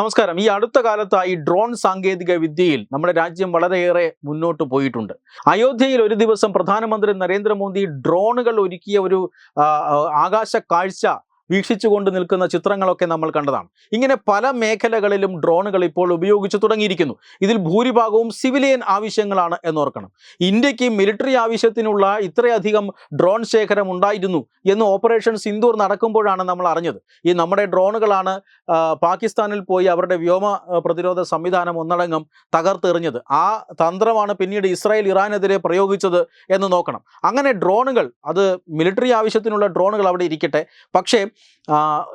നമസ്കാരം. ഈ അടുത്ത കാലത്തായി ഡ്രോൺ സാങ്കേതിക വിദ്യയിൽ നമ്മുടെ രാജ്യം വളരെയേറെ മുന്നോട്ട് പോയിട്ടുണ്ട്. അയോധ്യയിൽ ഒരു ദിവസം പ്രധാനമന്ത്രി നരേന്ദ്രമോദി ഡ്രോണുകൾ ഒരുക്കിയ ഒരു ആകാശ കാഴ്ച വീക്ഷിച്ചുകൊണ്ട് നിൽക്കുന്ന ചിത്രങ്ങളൊക്കെ നമ്മൾ കണ്ടതാണ്. ഇങ്ങനെ പല മേഖലകളിലും ഡ്രോണുകൾ ഇപ്പോൾ ഉപയോഗിച്ചു തുടങ്ങിയിരിക്കുന്നു. ഇതിൽ ഭൂരിഭാഗവും സിവിലിയൻ ആവശ്യങ്ങളാണ് എന്നോർക്കണം. ഇന്ത്യയ്ക്ക് മിലിറ്ററി ആവശ്യത്തിനുള്ള ഇത്രയധികം ഡ്രോൺ ശേഖരം ഉണ്ടായിരുന്നു എന്ന് ഓപ്പറേഷൻ സിന്ദൂർ നടക്കുമ്പോഴാണ് നമ്മൾ അറിഞ്ഞത്. ഈ നമ്മുടെ ഡ്രോണുകളാണ് പാകിസ്ഥാനിൽ പോയി അവരുടെ വ്യോമ പ്രതിരോധ സംവിധാനം ഒന്നടങ്കം തകർത്തെറിഞ്ഞത് ആ തന്ത്രമാണ് പിന്നീട് ഇസ്രായേൽ ഇറാനെതിരെ പ്രയോഗിച്ചത് എന്ന് നോക്കണം. അങ്ങനെ ഡ്രോണുകൾ അത് മിലിറ്ററി ആവശ്യത്തിനുള്ള ഡ്രോണുകൾ അവിടെ ഇരിക്കട്ടെ. പക്ഷേ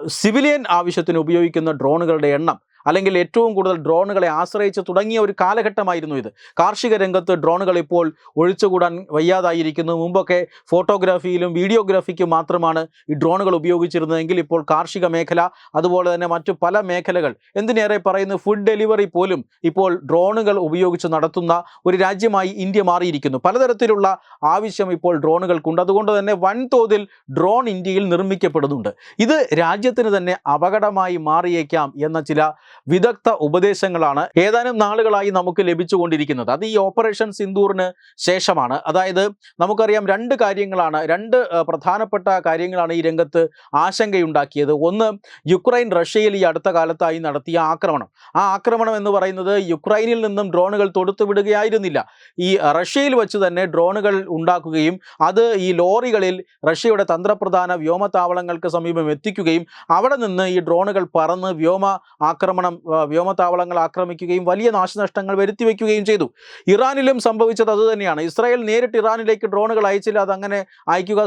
സിവിലിയൻ ആവശ്യത്തിന് ഉപയോഗിക്കുന്ന ഡ്രോണുകളുടെ എണ്ണം അല്ലെങ്കിൽ ഏറ്റവും കൂടുതൽ ഡ്രോണുകളെ ആശ്രയിച്ച് തുടങ്ങിയ ഒരു കാലഘട്ടമായിരുന്നു ഇത്. കാർഷിക രംഗത്ത് ഡ്രോണുകൾ ഇപ്പോൾ ഒഴിച്ചുകൂടാൻ വയ്യാതായിരിക്കുന്നു. മുമ്പൊക്കെ ഫോട്ടോഗ്രാഫിയിലും വീഡിയോഗ്രാഫിക്കും മാത്രമാണ് ഈ ഡ്രോണുകൾ ഉപയോഗിച്ചിരുന്നതെങ്കിൽ ഇപ്പോൾ കാർഷിക മേഖല അതുപോലെ തന്നെ മറ്റു പല മേഖലകൾ. എന്തിനേറെ പറയുന്നു? ഫുഡ് ഡെലിവറി പോലും ഇപ്പോൾ ഡ്രോണുകൾ ഉപയോഗിച്ച് നടത്തുന്ന ഒരു രാജ്യമായി ഇന്ത്യ മാറിയിരിക്കുന്നു. പലതരത്തിലുള്ള ആവശ്യം ഇപ്പോൾ ഡ്രോണുകൾക്കുണ്ട്. അതുകൊണ്ട് തന്നെ വൻതോതിൽ ഡ്രോൺ ഇന്ത്യയിൽ നിർമ്മിക്കപ്പെടുന്നുണ്ട്. ഇത് രാജ്യത്തിന് തന്നെ അപകടമായി മാറിയേക്കാം എന്ന ചില വിദഗ്ധ ഉപദേശങ്ങളാണ് ഏതാനും നാളുകളായി നമുക്ക് ലഭിച്ചുകൊണ്ടിരിക്കുന്നത്. അത് ഈ ഓപ്പറേഷൻ സിന്ദൂറിന് ശേഷമാണ്. അതായത് നമുക്കറിയാം രണ്ട് കാര്യങ്ങളാണ് രണ്ട് പ്രധാനപ്പെട്ട കാര്യങ്ങളാണ് ഈ രംഗത്ത് ആശങ്കയുണ്ടാക്കിയത്. ഒന്ന് യുക്രൈൻ റഷ്യയിൽ ഈ അടുത്ത കാലത്തായി നടത്തിയ ആക്രമണം. ആ ആക്രമണം എന്ന് പറയുന്നത് യുക്രൈനിൽ നിന്നും ഡ്രോണുകൾ തൊടുത്തുവിടുകയായിരുന്നില്ല ഈ റഷ്യയിൽ വെച്ച് തന്നെ ഡ്രോണുകൾ ഉണ്ടാക്കുകയും അത് ഈ ലോറികളിൽ റഷ്യയുടെ തന്ത്രപ്രധാന വ്യോമതാവളങ്ങൾക്ക് സമീപം എത്തിക്കുകയും അവിടെ നിന്ന് ഈ ഡ്രോണുകൾ പറന്ന് വ്യോമ ആക്രമണം ആ, വ്യോമത്താവളങ്ങൾ ആക്രമിക്കുകയും വലിയ നാശനഷ്ടങ്ങൾ വരുത്തി വയ്ക്കുകയും ചെയ്തു. ഇറാനിലും സംഭവിച്ചത് അതുതന്നെയാണ് ഇസ്രായേൽ നേരിട്ട് ഇറാനിലേക്ക് ഡ്രോണുകൾ അയച്ചില്ല അതങ്ങനെ അയക്കുക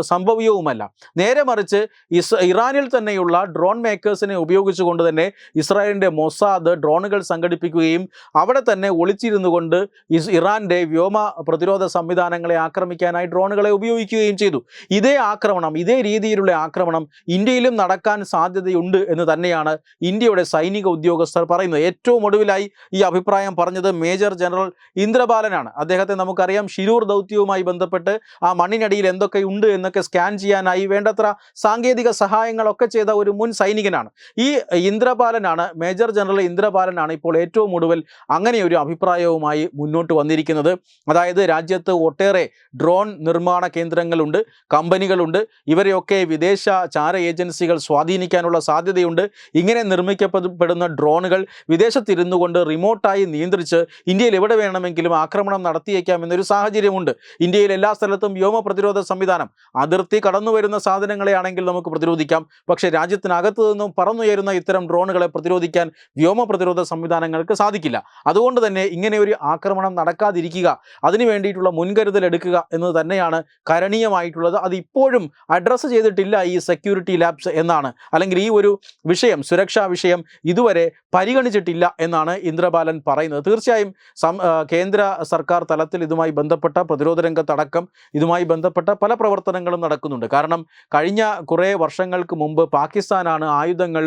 സംഭവ്യവുമല്ല. നേരെ മറിച്ച് ഇസ് ഇറാനിൽ തന്നെയുള്ള ഡ്രോൺ മേക്കേഴ്സിനെ ഉപയോഗിച്ചുകൊണ്ട് തന്നെ ഇസ്രായേലിന്റെ മൊസാദ് ഡ്രോണുകൾ സംഘടിപ്പിക്കുകയും അവിടെ തന്നെ ഒളിച്ചിരുന്നു കൊണ്ട് ഇറാന്റെ വ്യോമ പ്രതിരോധ സംവിധാനങ്ങളെ ആക്രമിക്കാനായി ഡ്രോണുകളെ ഉപയോഗിക്കുകയും ചെയ്തു. ഇതേ ആക്രമണം ഇതേ രീതിയിലുള്ള ആക്രമണം ഇന്ത്യയിലും നടക്കാൻ സാധ്യതയുണ്ട് എന്ന് തന്നെയാണ് ഇന്ത്യയുടെ സൈനിക ഉദ്യോഗസ്ഥർ പറയുന്നത് ഏറ്റവും ഒടുവിലായി ഈ അഭിപ്രായം പറഞ്ഞത് മേജർ ജനറൽ ഇന്ദ്രബാലനാണ്. അദ്ദേഹത്തെ നമുക്കറിയാം ഷിരൂർ ദൗത്യവുമായി ബന്ധപ്പെട്ട് ആ മണ്ണിനടിയിൽ എന്തൊക്കെ ഉണ്ട് എന്നൊക്കെ സ്കാൻ ചെയ്യാനായി വേണ്ടത്ര സാങ്കേതിക സഹായങ്ങളൊക്കെ ചെയ്ത ഒരു മുൻ സൈനികനാണ്. ഈ ഇന്ദ്രബാലനാണ് മേജർ ജനറൽ ഇന്ദ്രബാലനാണ് ഇപ്പോൾ ഏറ്റവും ഒടുവിൽ അങ്ങനെ ഒരു അഭിപ്രായവുമായി മുന്നോട്ട് വന്നിരിക്കുന്നത്. അതായത് രാജ്യത്ത് ഒട്ടേറെ ഡ്രോൺ നിർമ്മാണ കേന്ദ്രങ്ങളുണ്ട് കമ്പനികളുണ്ട്. ഇവരെയൊക്കെ വിദേശ ചാര ഏജൻസികൾ സ്വാധീനിക്കാനുള്ള സാധ്യതയുണ്ട്. ഇങ്ങനെ നിർമ്മിക്കപ്പെടുന്ന ഡ്രോണുകൾ വിദേശത്തിരുന്നു കൊണ്ട് റിമോട്ടായി നിയന്ത്രിച്ച് ഇന്ത്യയിൽ എവിടെ വേണമെങ്കിലും ആക്രമണം നടത്തിയേക്കാം എന്നൊരു സാഹചര്യമുണ്ട്. ഇന്ത്യയിൽ എല്ലാ സ്ഥലത്തും വ്യോമ പ്രതിരോധ സംവിധാനം. അതിർത്തി കടന്നു വരുന്ന സാധനങ്ങളെ ആണെങ്കിൽ നമുക്ക് പ്രതിരോധിക്കാം. പക്ഷേ രാജ്യത്തിനകത്തു നിന്നും പറന്നുയരുന്ന ഇത്തരം ഡ്രോണുകളെ പ്രതിരോധിക്കാൻ വ്യോമ പ്രതിരോധ സംവിധാനങ്ങൾക്ക് സാധിക്കില്ല. അതുകൊണ്ട് തന്നെ ഇങ്ങനെ ഒരു ആക്രമണം നടക്കാതിരിക്കുക അതിനു വേണ്ടിയിട്ടുള്ള മുൻകരുതൽ എടുക്കുക എന്നത് തന്നെയാണ് കരണീയമായിട്ടുള്ളത്. അത് ഇപ്പോഴും അഡ്രസ്സ് ചെയ്തിട്ടില്ല ഈ സെക്യൂരിറ്റി ലാബ്സ് എന്നാണ്. അല്ലെങ്കിൽ ഈ ഒരു വിഷയം സുരക്ഷാ വിഷയം ഇതുവരെ പരിഗണിച്ചിട്ടില്ല എന്നാണ് ഇന്ദ്രബാലൻ പറയുന്നത്. തീർച്ചയായും കേന്ദ്ര സർക്കാർ തലത്തിൽ ഇതുമായി ബന്ധപ്പെട്ട പ്രതിരോധ രംഗത്തടക്കം ഇതുമായി ബന്ധപ്പെട്ട പല പ്രവർത്തനങ്ങളും നടക്കുന്നുണ്ട്. കാരണം കഴിഞ്ഞ കുറേ വർഷങ്ങൾക്ക് മുമ്പ് പാകിസ്ഥാനാണ് ആയുധങ്ങൾ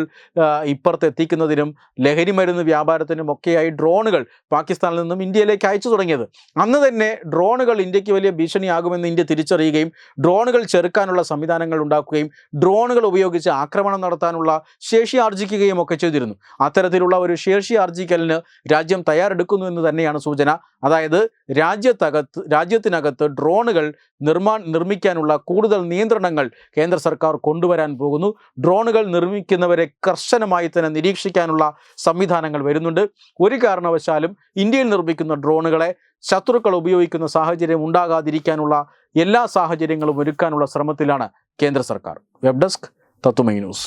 ഇപ്പുറത്തെത്തിക്കുന്നതിനും ലഹരി മരുന്ന് വ്യാപാരത്തിനും ഒക്കെയായി ഡ്രോണുകൾ പാകിസ്ഥാനിൽ നിന്നും ഇന്ത്യയിലേക്ക് അയച്ചു തുടങ്ങിയത്. അന്ന് തന്നെ ഡ്രോണുകൾ ഇന്ത്യയ്ക്ക് വലിയ ഭീഷണിയാകുമെന്ന് ഇന്ത്യ തിരിച്ചറിയുകയും ഡ്രോണുകൾ ചെറുക്കാനുള്ള സംവിധാനങ്ങൾ ഉണ്ടാക്കുകയും ഡ്രോണുകൾ ഉപയോഗിച്ച് ആക്രമണം നടത്താനുള്ള ശേഷി ആർജിക്കുകയും ഒക്കെ ചെയ്തിരുന്നു. അത്തരത്തിലുള്ള ഒരു ശേഷി ആർജിക്കലിന് രാജ്യം തയ്യാറെടുക്കുന്നു എന്ന് തന്നെയാണ് സൂചന. അതായത് രാജ്യത്തകത്ത് രാജ്യത്തിനകത്ത് ഡ്രോണുകൾ നിർമ്മാ നിർമ്മിക്കാനുള്ള കൂടുതൽ നിയന്ത്രണങ്ങൾ കേന്ദ്ര സർക്കാർ കൊണ്ടുവരാൻ പോകുന്നു. ഡ്രോണുകൾ നിർമ്മിക്കുന്നവരെ കർശനമായി തന്നെ നിരീക്ഷിക്കാനുള്ള സംവിധാനങ്ങൾ വരുന്നുണ്ട്. ഒരു കാരണവശാലും ഇന്ത്യയിൽ നിർമ്മിക്കുന്ന ഡ്രോണുകളെ ശത്രുക്കൾ ഉപയോഗിക്കുന്ന സാഹചര്യം ഉണ്ടാകാതിരിക്കാനുള്ള എല്ലാ സാഹചര്യങ്ങളും ഒരുക്കാനുള്ള ശ്രമത്തിലാണ് കേന്ദ്ര സർക്കാർ. Web desk Tatwamayi news.